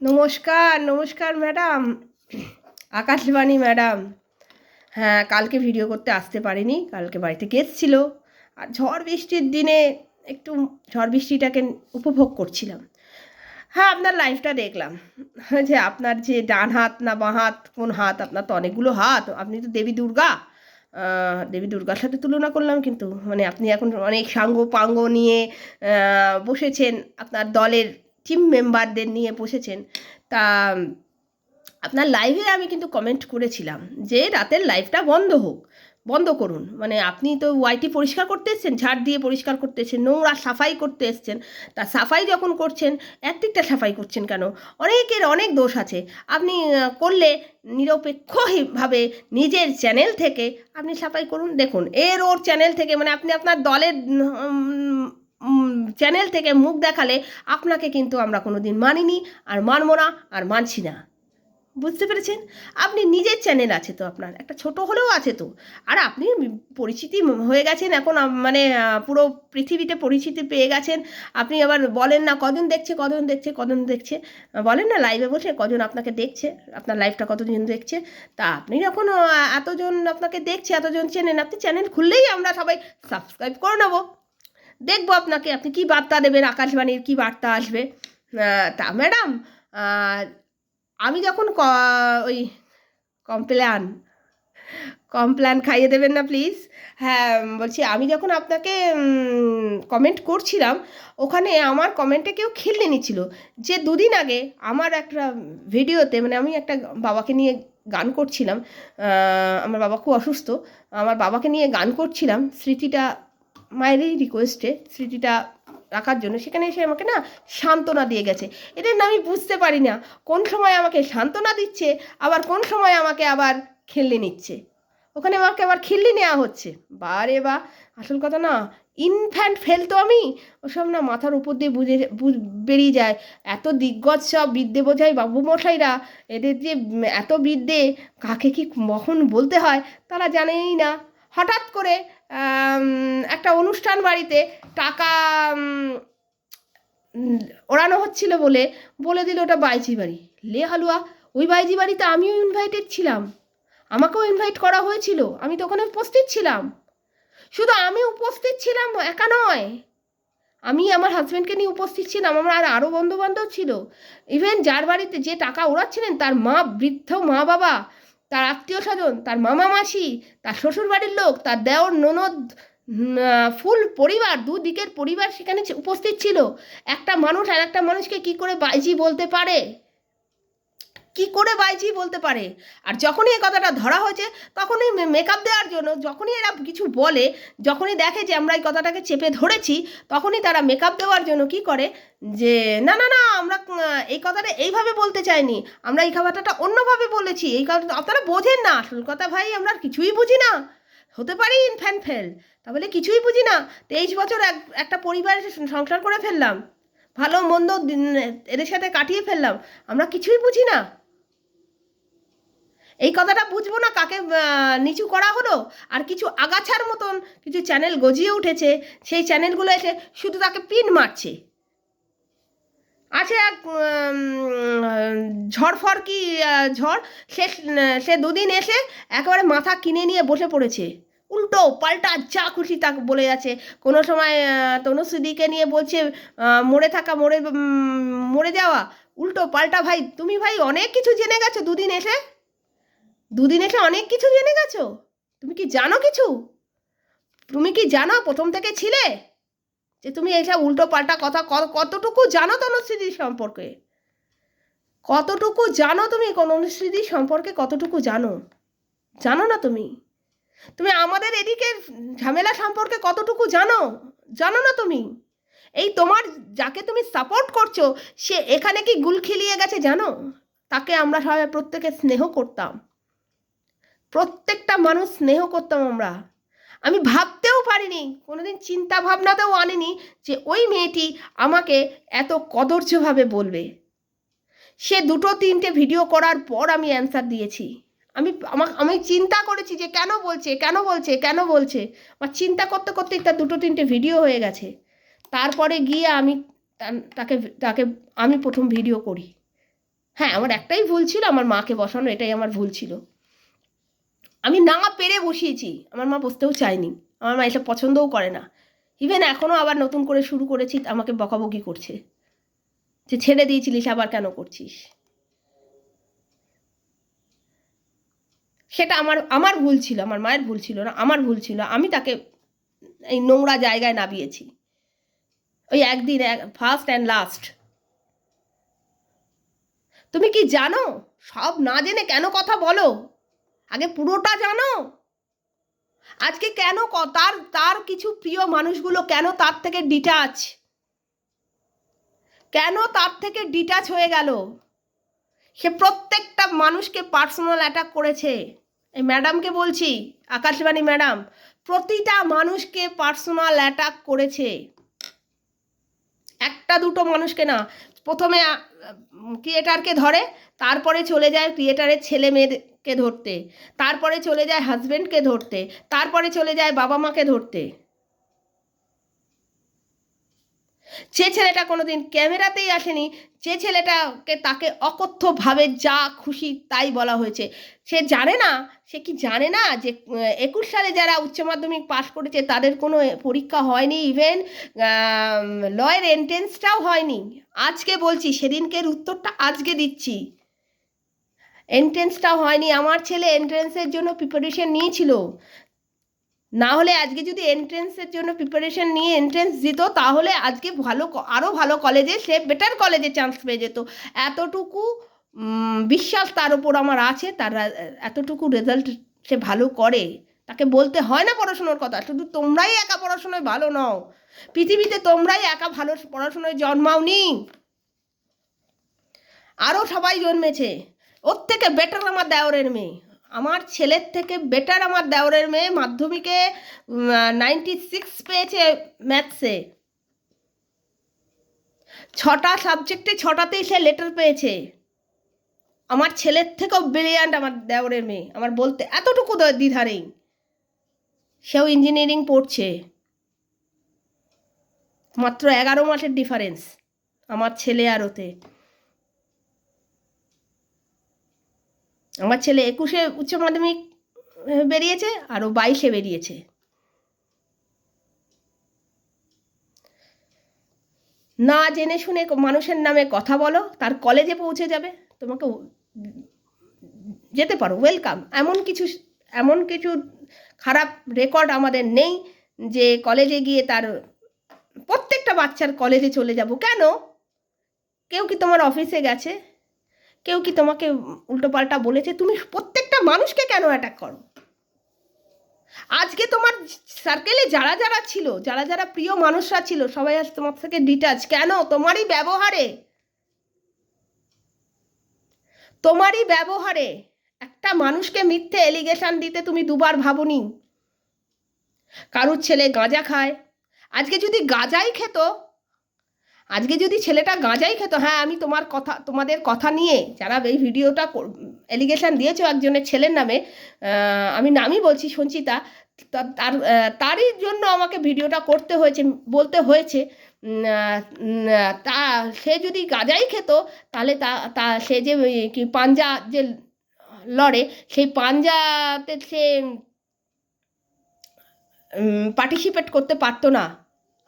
নমস্কার নমস্কার madam. Akashvani madam. হ্যাঁ কালকে ভিডিও করতে আসতে পারিনি, কালকে বাড়িতে গেস্ট ছিল। আর ঝড় বৃষ্টির দিনে একটু ঝড় বৃষ্টিটাকে উপভোগ করছিলাম। হ্যাঁ আপনার লাইফটা দেখলাম। যে আপনার যে ডান হাত না বাঁ হাত, কোন হাত? আপনার তো অনেকগুলো হাত। আপনি তো দেবী দুর্গা। দেবী দুর্গার সাথে তুলনা করলাম কিন্তু মানে আপনি এখন অনেক সাঙ্গ পাঙ্গ নিয়ে বসেছেন। আপনার দলের টিম মেম্বারদের নিয়ে বসেছেন, তা, আপনার লাইভে আমি কিন্তু কমেন্ট করেছিলাম যে রাতের লাইভটা বন্ধ হোক, বন্ধ করুন। মানে আপনি তো ওয়াইটি পরিষ্কার করতে এসছেন, ঝাড় দিয়ে পরিষ্কার করতে এসছেন, নোংরা সাফাই করতে এসছেন, তা সাফাই যখন করছেন, একদিকটা সাফাই করছেন কেন? অনেকের অনেক দোষ আছে। আপনি করলে নিরপেক্ষভাবে নিজের চ্যানেল থেকে আপনি সাফাই করুন। দেখুন, এর ওর চ্যানেল থেকে মানে আপনি আপনার দলের চ্যানেল থেকে মুখ দেখালে আপনাকে কিন্তু আমরা কোনো দিন মানিনি আর মানবো না আর মানছি না। বুঝতে পেরেছেন? আপনি নিজের চ্যানেল আছে তো আপনার, একটা ছোট হলেও আছে তো। আর আপনি পরিচিতি হয়ে গেছেন এখন মানে পুরো পৃথিবীতে পরিচিতি পেয়ে গেছেন। আপনি আবার বলেন না কজন দেখছে কজন দেখছে কজন দেখছে। বলেন না লাইভে বসে কজন আপনাকে দেখছে, আপনার লাইভটা কতজন দেখছে। তা আপনি যখন এতজন আপনাকে দেখছে, এতজন চেনেন, আপনি চ্যানেল খুললেই আমরা সবাই সাবস্ক্রাইব করে নেব। দেখব আপনাকে, আপনি কি বার্তা দেবেন, আকাশবাণীর কি বার্তা আসবে? তা ম্যাডাম আমি যখন ওই কমপ্ল্যান কমপ্ল্যান খাইয়ে দেবেন না প্লিজ হ্যাঁ বলছি, আমি যখন আপনাকে কমেন্ট করছিলাম, ওখানে আমার কমেন্টে কেউ খেলে নিচ্ছিল যে দুদিন আগে আমার একটা ভিডিওতে মানে আমি একটা বাবাকে নিয়ে গান করছিলাম আমার বাবা খুব অসুস্থ, আমার বাবাকে নিয়ে গান করছিলাম, স্মৃতিটা মায়েরই রিকোয়েস্টে স্মৃতিটা রাখার জন্য সেখানে এসে আমাকে না সান্ত্বনা দিয়ে গেছে। এটা না আমি বুঝতে পারি না। কোন সময় আমাকে সান্ত্বনা দিচ্ছে, আবার কোন সময় আমাকে আবার খেললে নিচ্ছে? ওখানে আমাকে আবার খিল্লি নেওয়া হচ্ছে। বারে বা, আসল কথা না ইনফ্যান্ট ফেল তো আমি। ওসব না মাথার উপর দিয়ে বুঝে বেরিয়ে যায়। এত দিগ্গজ সব বিদ্যে বোঝাই বাবু মশাইরা এদের যে এত বিদ্যে, কাকে কি কখন বলতে হয়, তারা জানেই না। হঠাৎ করে একটা অনুষ্ঠান বাড়িতে টাকা ওড়ানো হচ্ছিল বলে বলে দিল ওটা বাইজি বাড়ি। লে হালুয়া, ওই বাইজি বাড়িতে আমিও ইনভাইটেড ছিলাম। আমাকেও ইনভাইট করা হয়েছিল, আমি তো ওখানে উপস্থিত ছিলাম। শুধু আমি উপস্থিত ছিলাম, একা নয়। আমি আমার হাজব্যান্ডকে নিয়ে উপস্থিত ছিলাম, আমার আর আরও বন্ধুবান্ধব ছিল। ইভেন যার বাড়িতে যে টাকা ওড়াচ্ছিলেন, তার মা, বৃদ্ধ মা বাবা তার আত্মীয় স্বজন, তার মামা মাসি, তার শ্বশুর বাড়ির লোক, তার দেওর ননদ ফুল পরিবার, দুদিকের পরিবার সেখানে উপস্থিত ছিল। একটা মানুষ আর একটা মানুষকে কি করে বাইজি বলতে পারে? কি করে বাইজি বলতে পারে? আর যখনই এই কথাটা ধরা হয়েছে, তখনই মেকআপ দেওয়ার জন্য যখনই এরা কিছু বলে, যখনই দেখে যে আমরা এই কথাটাকে চেপে ধরেছি, তখনই তারা মেকআপ দেওয়ার জন্য কি করে? যে, না না না, আমরা এই কথাটা এইভাবে বলতে চাইনি। আমরা এই কথাটা অন্যভাবে বলেছি। এই কথা আপনারা বোঝেন না। আসল কথা ভাই, আমরা কিছুই বুঝি না। হতে পারি ইনফ্যান ফেল। তাহলে কিছুই বুঝি না। তেইশ বছর এক, একটা পরিবারের সংসার করে ফেললাম। ভালো, মন্দ এদের সাথে কাটিয়ে ফেললাম। আমরা কিছুই বুঝি না। এই কথাটা বুঝব না কাকে নিচু করা হলো? আর কিছু আগাছার মতন কিছু চ্যানেল গজিয়ে উঠেছে সেই চ্যানেলগুলো এসে শুধু তাকে পিন মারছে। আছে এক উম, ঝড় ফড় কি ঝড়? সে সে দুদিন এসে একেবারে মাথা কিনে নিয়ে বসে পড়েছে। উল্টো পাল্টা যা খুশি তা বলে যাচ্ছে। কোনো সময় তনুশ্রীদিকে নিয়ে বলছে মরে থাকা মরে মরে যাওয়া। উল্টো পাল্টা ভাই তুমি ভাই অনেক কিছু জেনে গেছো দুদিন এসে? দুদিন এসে অনেক কিছু জেনে গেছো? তুমি কি জানো কিছু? তুমি কি জানো প্রথম থেকে ছিলে? যে তুমি এইসব উল্টো পাল্টা কথা কতটুকু জানো তনুশ্রীদি সম্পর্কে? কতটুকু জানো তুমি তনুশ্রীদি সম্পর্কে কতটুকু জানো? জানো না তুমি? তুমি আমাদের এদিকে ঝামেলা সম্পর্কে কতটুকু জানো? জানো না তুমি? এই তোমার যাকে তুমি সাপোর্ট করছ, সে এখানে কি গুল খিলিয়ে গেছে জানো? তাকে আমরা সবাই প্রত্যেকে স্নেহ করতাম। প্রত্যেকটা মানুষ স্নেহ করতাম আমরা। আমি ভাবতেও পারিনি, কোনোদিন চিন্তা ভাবনাতেও আনিনি যে ওই মেয়েটি আমাকে এত কদর্যভাবে বলবে। সে দুটো তিনটে ভিডিও করার পর আমি অ্যান্সার দিয়েছি। আমি, আমা, আমি চিন্তা করেছি যে কেন বলছে কেন বলছে কেন বলছে? আমার চিন্তা করতে করতে তার দুটো তিনটে ভিডিও হয়ে গেছে। তারপরে গিয়ে আমি তাকে তাকে আমি প্রথম ভিডিও করি। হ্যাঁ আমার একটাই ভুল ছিল, আমার মাকে বসানো, এটাই আমার ভুল ছিল। আমি না পেরে বসিয়েছি। আমার মা বসতেও চায়নি। আমার মা এসব পছন্দও করে না। ইভেন এখনও আবার নতুন করে শুরু করেছি, আমাকে বকাবকি করছে। যে ছেড়ে দিয়েছিলিস, আবার কেন করছিস? সেটা আমার আমার ভুল ছিল, আমার মায়ের ভুল ছিল না, আমার ভুল ছিল। আমি তাকে এই নোংরা জায়গায় নামিয়েছি। ওই একদিন ফার্স্ট অ্যান্ড লাস্ট তুমি কি জানো? সব না জেনে কেন কথা বলো? আগে পুরোটা জানো? আজকে কেন তার তার কিছু প্রিয় মানুষগুলো কেন তার থেকে ডিটাচ কেন তার থেকে ডিটাচ হয়ে গেল? সে প্রত্যেকটা মানুষকে পার্সোনাল অ্যাটাক করেছে। এই ম্যাডামকে বলছি, আকাশবাণী ম্যাডাম প্রতিটা মানুষকে পার্সোনাল অ্যাটাক করেছে। একটা দুটো মানুষকে না, প্রথমে ক্রিয়েটারকে ধরে, তারপরে চলে যায় ক্রিয়েটারের ছেলে মেয়েকে ধরতে? তারপরে চলে যায় হাজবেন্ডকে ধরতে। তারপরে চলে যায় বাবা মাকে ধরতে। যে ছেলেটা কোনোদিন ক্যামেরাতেই আসেনি, যে ছেলেটাকে তাকে অকথ্যভাবে যা খুশি তাই বলা হয়েছে। সে জানে না, সে কি জানে না যে একুশ সালে যারা উচ্চ মাধ্যমিক পাশ করেছে তাদের কোনো পরীক্ষা হয়নি ইভেন লয়ের এন্ট্রেন্সটাও হয়নি। আজকে বলছি, সেদিনকের উত্তরটা আজকে দিচ্ছি। এন্ট্রেন্সটাও হয়নি। আমার ছেলে এন্ট্রেন্সের জন্য প্রিপারেশন নিয়েছিল। না হলে আজকে যদি এন্ট্রেন্সের জন্য প্রিপারেশন নিয়ে এন্ট্রেন্স দিত তাহলে আজকে ভালো আরও ভালো কলেজে সে বেটার কলেজে চান্স পেয়ে যেত। এতটুকু বিশ্বাস তার উপর আমার আছে। তার, এতটুকু রেজাল্ট সে ভালো করে। তাকে বলতে হয় না পড়াশোনার কথা। শুধু তোমরাই একা পড়াশোনায় ভালো নও। পৃথিবীতে তোমরাই একা ভালো পড়াশোনায় জন্মাওনি। আরও সবাই জন্মেছে। ওর থেকে বেটার আমার দেওরের মেয়ে। আমার ছেলের থেকে বেটার আমার দেওরের মেয়ে মাধ্যমিকে নাইনটি সিক্স পেয়েছে ম্যাথসে ছটা সাবজেক্টে ছটাতেই সে লেটার পেয়েছে। আমার ছেলের থেকেও ব্রিলিয়ান্ট আমার দেওরের মেয়ে। আমার বলতে এতটুকু দ- দ্বিধা নেই। সেও ইঞ্জিনিয়ারিং পড়ছে। মাত্র এগারো মাসের ডিফারেন্স আমার ছেলে আর ওতে। আমার ছেলে একুশে উচ্চ মাধ্যমিক বেরিয়েছে আরও বাইশে বেরিয়েছে। না জেনে শুনে মানুষের নামে কথা বলো, তার কলেজে পৌঁছে যাবে, তোমাকে যেতে পারো ওয়েলকাম এমন কিছু এমন কিছু খারাপ রেকর্ড আমাদের নেই যে কলেজে গিয়ে তার প্রত্যেকটা বাচ্চার কলেজে চলে যাব। কেন? কেউ কি তোমার অফিসে গেছে? কেউ কি তোমাকে উল্টোপাল্টা বলেছে? তুমি প্রত্যেকটা মানুষকে কেন অ্যাটাক করো? আজকে তোমার সার্কেলে যারা যারা ছিল, যারা যারা প্রিয় মানুষরা ছিল, সবাই আজ তোমার থেকে ডিটাচ কেন? তোমারই ব্যবহারে। তোমারই ব্যবহারে একটা মানুষকে মিথ্যে এলিগেশন দিতে তুমি দুবার ভাবনি। কারুর ছেলে গাঁজা খায়। আজকে যদি গাঁজাই খেত আজকে যদি ছেলেটা গাঁজাই খেত হ্যাঁ আমি তোমার কথা, তোমাদের কথা নিয়ে যারা এই ভিডিওটা এলিগেশন দিয়েছ একজনের ছেলের নামে আমি নামই বলছি সঞ্চিতা তার তারই জন্য আমাকে ভিডিওটা করতে হয়েছে, বলতে হয়েছে তা, সে যদি গাঁজাই খেত, তাহলে তা তা, সে যে কি পাঞ্জা যে লড়ে, সেই পাঞ্জাতে সে পার্টিসিপেট করতে পারতো না।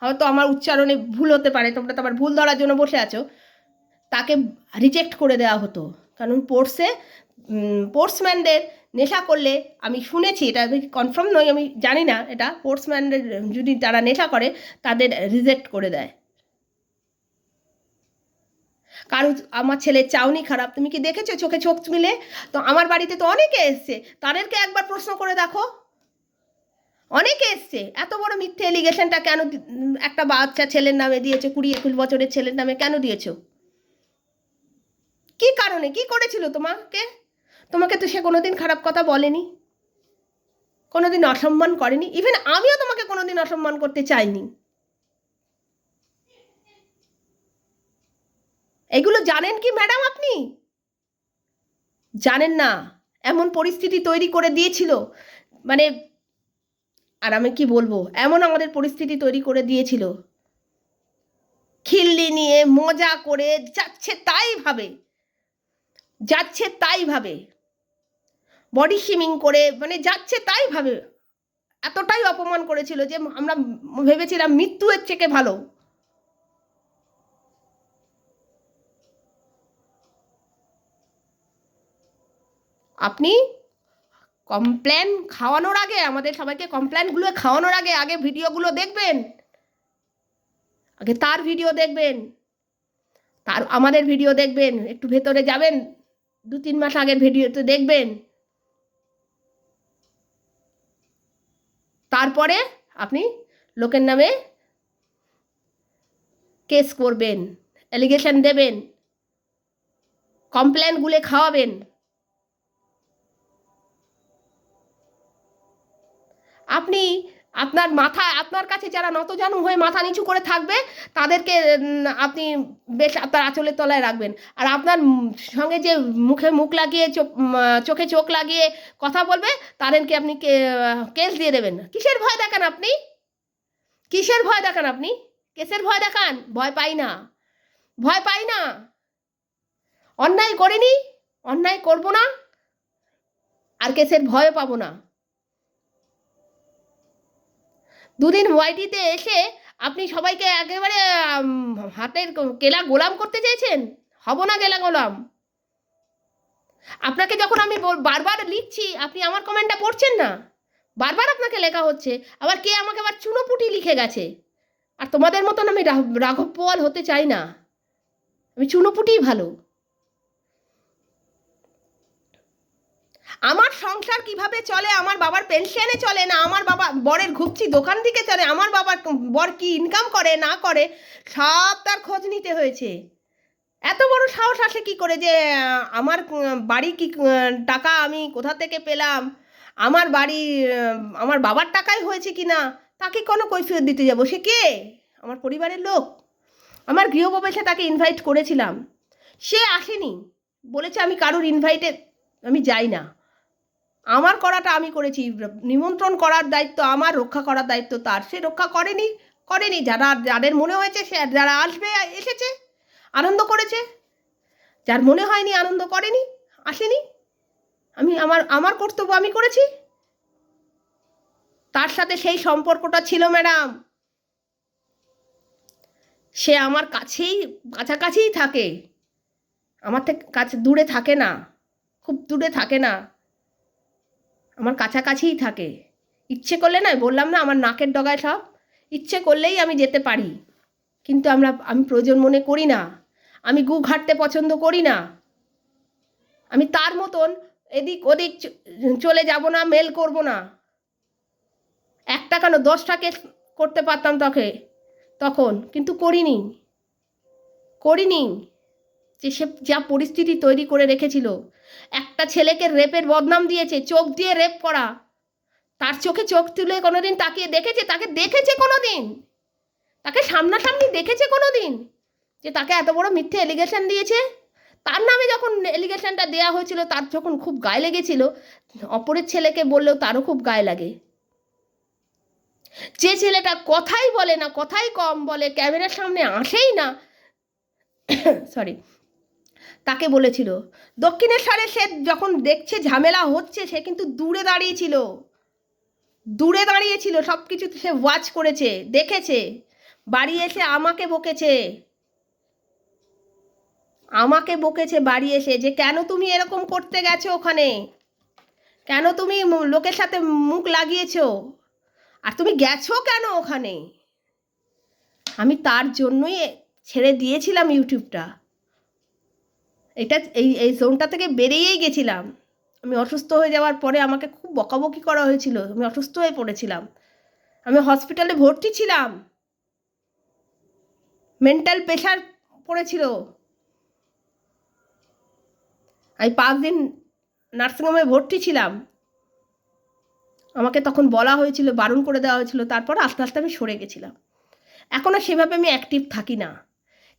হয়তো আমার উচ্চারণে ভুল হতে পারে, তোমরা তো আবার ভুল ধরার জন্য বসে আছো। তাকে রিজেক্ট করে দেওয়া হতো। কারণ স্পোর্টসে স্পোর্টসম্যানদের নেশা করলে আমি শুনেছি, এটা আমি কনফার্ম নয় আমি জানি না এটা স্পোর্টসম্যানদের যদি তারা নেশা করে, তাদের রিজেক্ট করে দেয়। কারও আমার ছেলের চাউনি খারাপ, তুমি কি দেখেছ চোখে চোখ মিলে? তো আমার বাড়িতে তো অনেকে এসছে, তাদেরকে একবার প্রশ্ন করে দেখো। অনেকে এসছে। এত বড় মিথ্যে এলিগেশনটা কেন একটা বাচ্চা ছেলের নামে দিয়েছে, কুড়ি একুশ বছরের ছেলের নামে কেন দিয়েছ? কি কারণে? কি করেছিল তোমাকে? তোমাকে তো সে কোনোদিন খারাপ কথা বলেনি। কোনোদিন অসম্মান করেনি। ইভেন আমিও তোমাকে কোনোদিন অসম্মান করতে চাইনি। এগুলো জানেন কি ম্যাডাম আপনি? জানেন না। এমন পরিস্থিতি তৈরি করে দিয়েছিল। মানে আর আমি কি বলব? এমন আমাদের পরিস্থিতি তৈরি করে দিয়েছিল। খিল্লি নিয়ে মজা করে যাচ্ছে তাই ভাবে। যাচ্ছে তাই ভাবে। বডি শিমিং করে মানে যাচ্ছে তাই ভাবে। এতটাই অপমান করেছিল যে আমরা ভেবেছিলাম মৃত্যু এর থেকে ভালো। আপনি কমপ্লেন খাওয়ানোর আগে, আমাদের সবাইকে কমপ্লেনগুলো খাওয়ানোর আগে আগে ভিডিওগুলো দেখবেন। আগে তার ভিডিও দেখবেন। তার, আমাদের ভিডিও দেখবেন। একটু ভেতরে যাবেন। দু তিন মাস আগের ভিডিওতে দেখবেন। তারপরে আপনি লোকের নামে কেস করবেন অ্যালিগেশন দেবেন কমপ্লেনগুলো খাওয়াবেন। আপনি আপনার মাথা, আপনার কাছে যারা নতজানু হয়ে মাথা নিচু করে থাকবে, তাদেরকে আপনি বেশ আপনার আঁচলের তলায় রাখবেন। আর আপনার সঙ্গে যে মুখে মুখ লাগিয়ে, চোখ চোখে লাগিয়ে কথা বলবে, তাদেরকে আপনি কেস দিয়ে দেবেন। কিসের ভয় দেখান আপনি? কিসের ভয় দেখান আপনি? কেসের ভয় দেখান? ভয় পাই না। ভয় পাই না। অন্যায় করিনি, অন্যায় করব না, আর কেসের ভয় পাবো না। দুদিন ওয়াইটিতে এসে আপনি সবাইকে একেবারে হাতের কেলা গোলাম করতে চেয়েছেন? হব না গেলা গোলাম? আপনাকে যখন আমি বারবার লিখছি, আপনি আমার কমেন্টটা পড়ছেন না? বারবার আপনাকে লেখা হচ্ছে, আবার কে আমাকে আবার চুনোপুটি লিখে গেছে? আর তোমাদের মতন আমি রাঘ- রাঘব পোয়াল হতে চাই না। আমি চুনোপুটিই ভালো। আমার সংসার কীভাবে চলে? আমার বাবার পেনশনে চলে না? আমার বাবা বরের ঘুপচি দোকান থেকে চলে? আমার বাবার বর কি ইনকাম করে, না করে? সব তার খোঁজ নিতে হয়েছে। এত বড় সাহস আসে কি করে যে আমার বাড়ি কি টাকা আমি কোথা থেকে পেলাম? আমার বাড়ি আমার বাবার টাকাই হয়েছে কি না? তাকে কোনো কৈফিয়ত দিতে যাব? সে কে? আমার পরিবারের লোক। আমার গৃহপ্রবেশে তাকে ইনভাইট করেছিলাম। সে আসেনি। বলেছে আমি কারোর ইনভাইটে আমি যাই না। আমার করাটা আমি করেছি, নিমন্ত্রণ করার দায়িত্ব আমার, রক্ষা করার দায়িত্ব তার। সে রক্ষা করেনি করেনি। যারা, যাদের মনে হয়েছে সে, যারা আসবে, এসেছে, আনন্দ করেছে। যার মনে হয়নি, আনন্দ করেনি, আসেনি। আমি, আমার আমার কর্তব্য আমি করেছি। তার সাথে সেই সম্পর্কটা ছিল, ম্যাডাম। সে আমার কাছেই, কাছাকাছিই থাকে। আমার থেকে কাছে, দূরে থাকে না। খুব দূরে থাকে না। আমার কাছাকাছিই থাকে। ইচ্ছে করলে না বললাম না আমার নাকের ডগায় সব। ইচ্ছে করলেই আমি যেতে পারি। কিন্তু আমরা, আমি প্রয়োজন মনে করি না। আমি গু ঘাটতে পছন্দ করি না। আমি তার মতন এদিক ওদিক চলে যাব না, মেল করব না। একটা কেন দশটা কেস করতে পারতাম তোকে, তখন। কিন্তু করিনি। করিনি। যে সে যা পরিস্থিতি তৈরি করে রেখেছিল। একটা ছেলেকে রেপের বদনাম দিয়েছে, চোখ দিয়ে রেপ করা। তার চোখে চোখ তুলে কোনোদিন তাকিয়ে দেখেছে, তাকে দেখেছে কোনোদিন? তাকে সামনাসামনি দেখেছে কোনোদিন? যে তাকে এত বড় মিথ্যে এলিগেশন দিয়েছে? তার নামে যখন এলিগেশনটা দেওয়া হয়েছিল, তার যখন খুব গায়ে লেগেছিল, অপরের ছেলেকে বললেও তারও খুব গায়ে লাগে। যে ছেলেটা কথাই বলে না, কথাই কম বলে, ক্যামেরার সামনে আসেই না। সরি তাকে বলেছিল, দক্ষিণেশ্বরে সে যখন দেখছে ঝামেলা হচ্ছে, সে কিন্তু দূরে দাঁড়িয়েছিল দূরে দাঁড়িয়েছিল সব কিছু সে ওয়াচ করেছে, দেখেছে। বাড়ি এসে আমাকে বকেছে। আমাকে বকেছে বাড়ি এসে যে, কেন তুমি এরকম করতে গেছো ওখানে? কেন তুমি লোকের সাথে মুখ লাগিয়েছো? আর তুমি গেছো কেন ওখানে? আমি তার জন্যই ছেড়ে দিয়েছিলাম ইউটিউবটা এটা এই এই জোনটা থেকে বেরিয়েই গেছিলাম। আমি অসুস্থ হয়ে যাওয়ার পরে আমাকে খুব বকাবকি করা হয়েছিল। আমি অসুস্থ হয়ে পড়েছিলাম। আমি হসপিটালে ভর্তি ছিলাম। মেন্টাল প্রেশার পড়েছিল। আমি পাঁচ দিন নার্সিংহোমে ভর্তি ছিলাম। আমাকে তখন বলা হয়েছিল, বারণ করে দেওয়া হয়েছিল। তারপর আস্তে আস্তে আমি সরে গেছিলাম। এখনও সেভাবে আমি অ্যাক্টিভ থাকি না।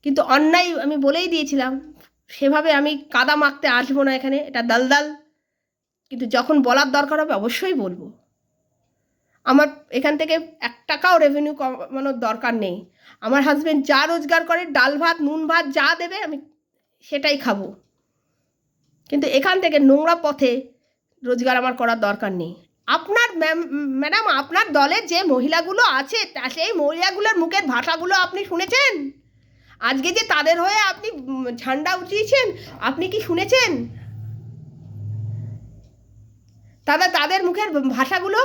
কিন্তু অন্যায় আমি বলেই দিয়েছিলাম সেভাবে আমি কাদা মাখতে আসব না এখানে, এটা দালদাল। কিন্তু যখন বলার দরকার হবে, অবশ্যই বলব। আমার এখান থেকে এক টাকাও রেভিনিউ কমানোর দরকার নেই। আমার হাজব্যান্ড যা রোজগার করে, ডাল ভাত, নুন ভাত যা দেবে, আমি সেটাই খাব। কিন্তু এখান থেকে নোংরা পথে রোজগার আমার করার দরকার নেই। আপনার ম্যাম- ম্যাডাম, আপনার দলের যে মহিলাগুলো আছে সেই মহিলাগুলোর মুখের ভাষাগুলো আপনি শুনেছেন? আজকে যে তাদের হয়ে আপনি ঝান্ডা উঠিয়েছেন, আপনি কি শুনেছেন? তাদের তাদের মুখের ভাষাগুলো?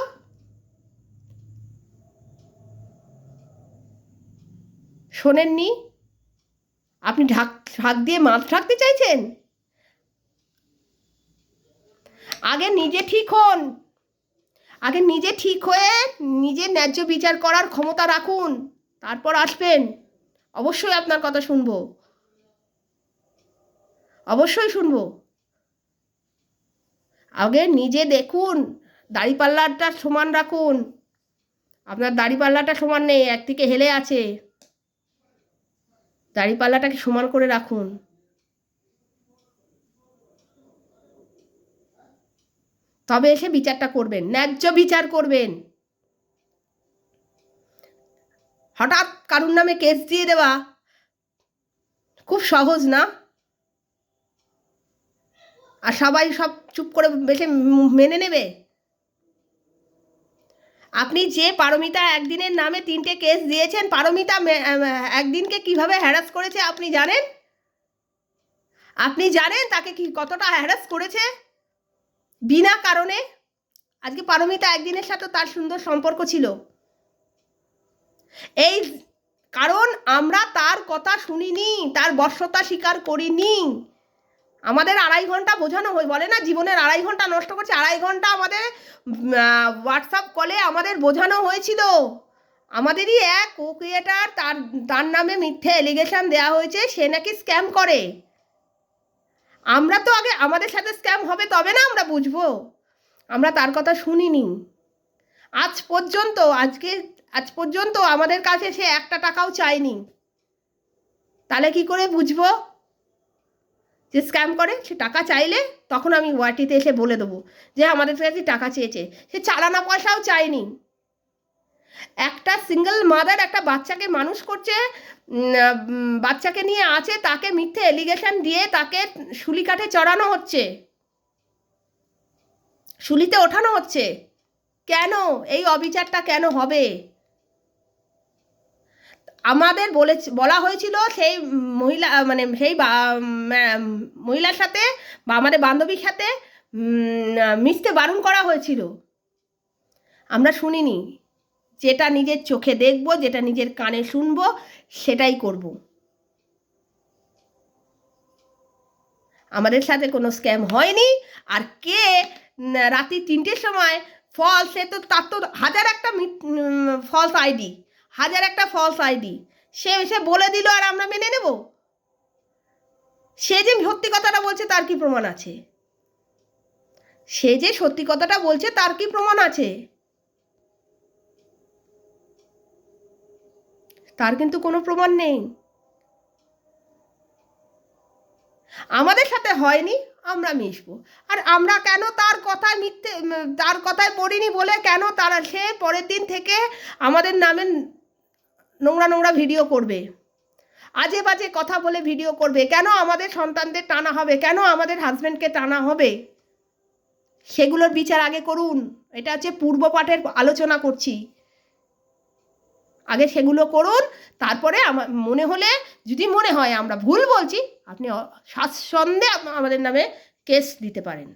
শোনেননি? আপনি ঢাক ঢাক দিয়ে মাছ ঢাকতে চাইছেন? আগে নিজে ঠিক হন। আগে নিজে ঠিক হয়ে নিজে ন্যায্য বিচার করার ক্ষমতা রাখুন। তারপর আসবেন। অবশ্যই আপনার কথা শুনব। অবশ্যই শুনব। আগে নিজে দেখুন, দাড়িপাল্লাটা সমান রাখুন। আপনার দাড়িপাল্লাটা সমান নেই একদিকে হেলে আছে। দাড়িপাল্লাটাকে সমান করে রাখুন। তবে এসে বিচারটা করবেন, ন্যায্য বিচার করবেন। হঠাৎ কারুর নামে কেস দিয়ে দেওয়া? খুব সহজ না? আর সবাই সব চুপ করে বেশি মেনে নেবে? আপনি যে পারমিতা একদিনের নামে তিনটে কেস দিয়েছেন, পারমিতা একদিনকে কীভাবে হ্যারাস করেছে আপনি জানেন? আপনি জানেন তাকে কি কতটা হ্যারাস করেছে? বিনা কারণে? আজকে পারমিতা একদিনের সাথে তার সুন্দর সম্পর্ক ছিল। এই কারণ আমরা তার কথা শুনিনি, তার বর্ষতা স্বীকার করিনি। আমাদের আড়াই ঘণ্টা বোঝানো হয়, বলে না? জীবনের আড়াই ঘণ্টা নষ্ট করছে, আড়াই ঘণ্টা আমাদের হোয়াটসঅ্যাপ কলে আমাদের বোঝানো হয়েছিল। আমাদেরই এক কো ক্রিয়েটার তার তার নামে মিথ্যে এলিগেশন দেওয়া হয়েছে, সে নাকি স্ক্যাম করে। আমরা তো আগে আমাদের সাথে স্ক্যাম হবে, তবে না আমরা বুঝব। আমরা তার কথা শুনিনি। আজ পর্যন্ত, আজকে আজ পর্যন্ত আমাদের কাছে সে একটা টাকাও চায়নি। তাহলে কি করে বুঝব? যে স্ক্যাম করে, সে টাকা চাইলে তখন আমি ওয়াটিতে এসে বলে দেবো যে আমাদের কাছে টাকা চেয়েছে। সে চালানা পয়সাও চায়নি। একটা সিঙ্গেল মাদার একটা বাচ্চাকে মানুষ করছে বাচ্চাকে নিয়ে আছে, তাকে মিথ্যে এলিগেশন দিয়ে তাকে শুলি কাঠে চড়ানো হচ্ছে। শুলিতে ওঠানো হচ্ছে। কেন? এই অবিচারটা কেন হবে? আমাদের বলে বলা হয়েছিল সেই মহিলা মানে সেই মহিলার সাথে বা আমাদের বান্ধবীর সাথে মিশতে বারণ করা হয়েছিল। আমরা শুনিনি। যেটা নিজের চোখে দেখব, যেটা নিজের কানে শুনব, সেটাই করব। আমাদের সাথে কোনো স্ক্যাম হয়নি। আর কে রাত্রি তিনটের সময়, ফলস, সে তো তার তো হাজার একটা ফলস আইডি। হাজার একটা ফলস আইডি সে এসে বলে দিল আর আমরা মেনে নেব? সে যে সত্যি কথাটা বলছে তার কি প্রমাণ আছে? সে যে সত্যি কথাটা বলছে তার কি প্রমাণ আছে? তার কিন্তু কোনো প্রমাণ নেই। আমাদের সাথে হয়নি, আমরা মিশবো। আর আমরা কেন তার কথায় মিথ্যে, তার কথায় পড়িনি বলে কেন তারা সে পরের দিন থেকে আমাদের নামে নোংরা নোংরা ভিডিও করবে। আজে বাজে কথা বলে ভিডিও করবে। কেন আমাদের সন্তানদের টানা হবে? কেন আমাদের হাজব্যান্ডকে টানা হবে? সেগুলোর বিচার আগে করুন। এটা হচ্ছে পূর্ব পাঠের আলোচনা করছি। আগে সেগুলো করুন, তারপরে আমার মনে হলে, যদি মনে হয় আমরা ভুল বলছি, আপনি স্বাচ্ছন্দ্যে আমাদের নামে কেস দিতে পারেন।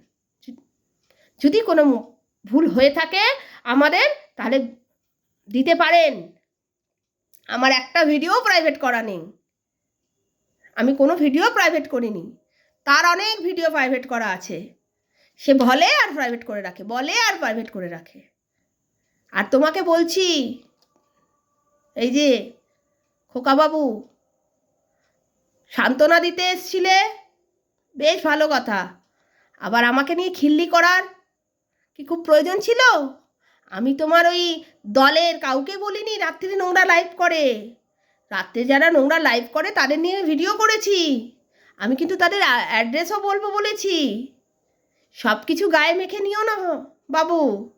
যদি কোনো ভুল হয়ে থাকে আমাদের, তাহলে দিতে পারেন। আমার একটা ভিডিও প্রাইভেট করা নেই। আমি কোনো ভিডিও প্রাইভেট করিনি। তার অনেক ভিডিও প্রাইভেট করা আছে। সে বলে আর প্রাইভেট করে রাখে, বলে আর প্রাইভেট করে রাখে। আর তোমাকে বলছি, এই যে খোকাবাবু, সান্ত্বনা দিতে এসছিলে? বেশ ভালো কথা। আবার আমাকে নিয়ে খিল্লি করার কি খুব প্রয়োজন ছিল? আমি তোমার ওই দলের কাউকে বলিনি রাত্রি নোংরা লাইভ করে। রাত্রে যারা নোংরা লাইভ করে, তাদের নিয়ে ভিডিও করেছি। আমি কিন্তু তাদের অ্যাড্রেসও বলব বলেছি। সব কিছু গায়ে মেখে নিও না, বাবু।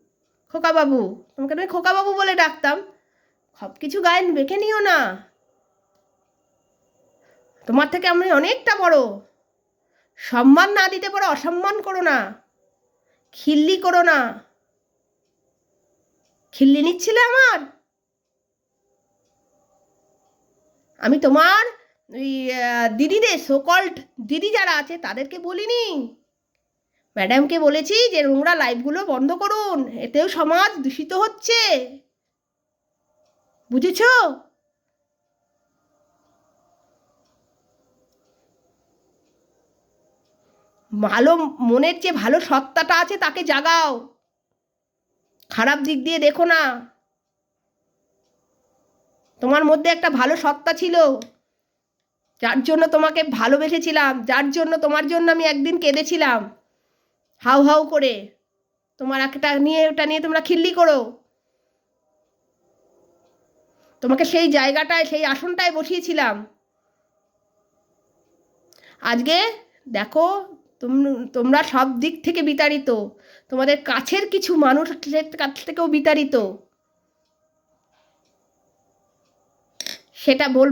খোকা বাবু, তোমাকে আমি খোকা বাবু বলে ডাকতাম। সব কিছু গায়ে মেখে নিও না। তোমার থেকে আমি অনেকটা বড়। সম্মান না দিতে পারো, অসম্মান করো না। খিল্লি করো না। খিল্লি নিচ্ছিলে আমার? আমি তোমার ওই দিদিদের সোকল্ড দিদি যারা আছে তাদেরকে বলিনি। ম্যাডামকে বলেছি যে নোংরা লাইভগুলো বন্ধ করুন, এতেও সমাজ দূষিত হচ্ছে। বুঝেছ? ভালো মনের যে ভালো সত্তাটা আছে তাকে জাগাও। খারাপ দিক দিয়ে দেখো না। তোমার মধ্যে একটা ভালো সত্তা ছিল। যার জন্য তোমাকে ভালোবেসেছিলাম, যার জন্য, তোমার জন্য আমি একদিন কেঁদেছিলাম। হাউ হাউ করে। তোমার একটা নিয়ে, ওটা নিয়ে তোমরা খিল্লি করো। তোমাকে সেই জায়গাটায়, সেই আসনটায় বসিয়েছিলাম। আজকে দেখো তোমরা সব দিক থেকে বিতাড়িত। তোমাদের কাছের কিছু মানুষের কাছ থেকেও বিতাড়িত। সেটা বল,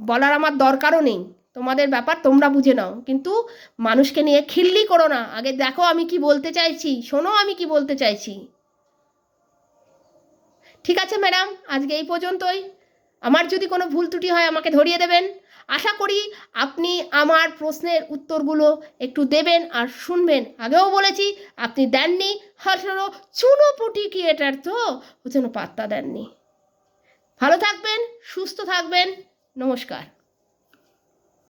বলার আমার দরকারও নেই। তোমাদের ব্যাপার তোমরা বুঝে নাও। কিন্তু মানুষকে নিয়ে খিল্লি করো না। আগে দেখো আমি কি বলতে চাইছি। শোনো আমি কি বলতে চাইছি। ঠিক আছে, ম্যাডাম। আজকে এই পর্যন্তই। আমার যদি কোনো ভুল ত্রুটি হয়, আমাকে ধরিয়ে দেবেন। আশা করি আপনি আমার প্রশ্নের উত্তরগুলো একটু দেবেন আর শুনবেন। আগেও বলেছি, আপনি দেননি। আসলে চুনোপুটি ক্রিয়েটার তো, ও যেন পাত্তা দেননি। ভালো থাকবেন, সুস্থ থাকবেন। নমস্কার।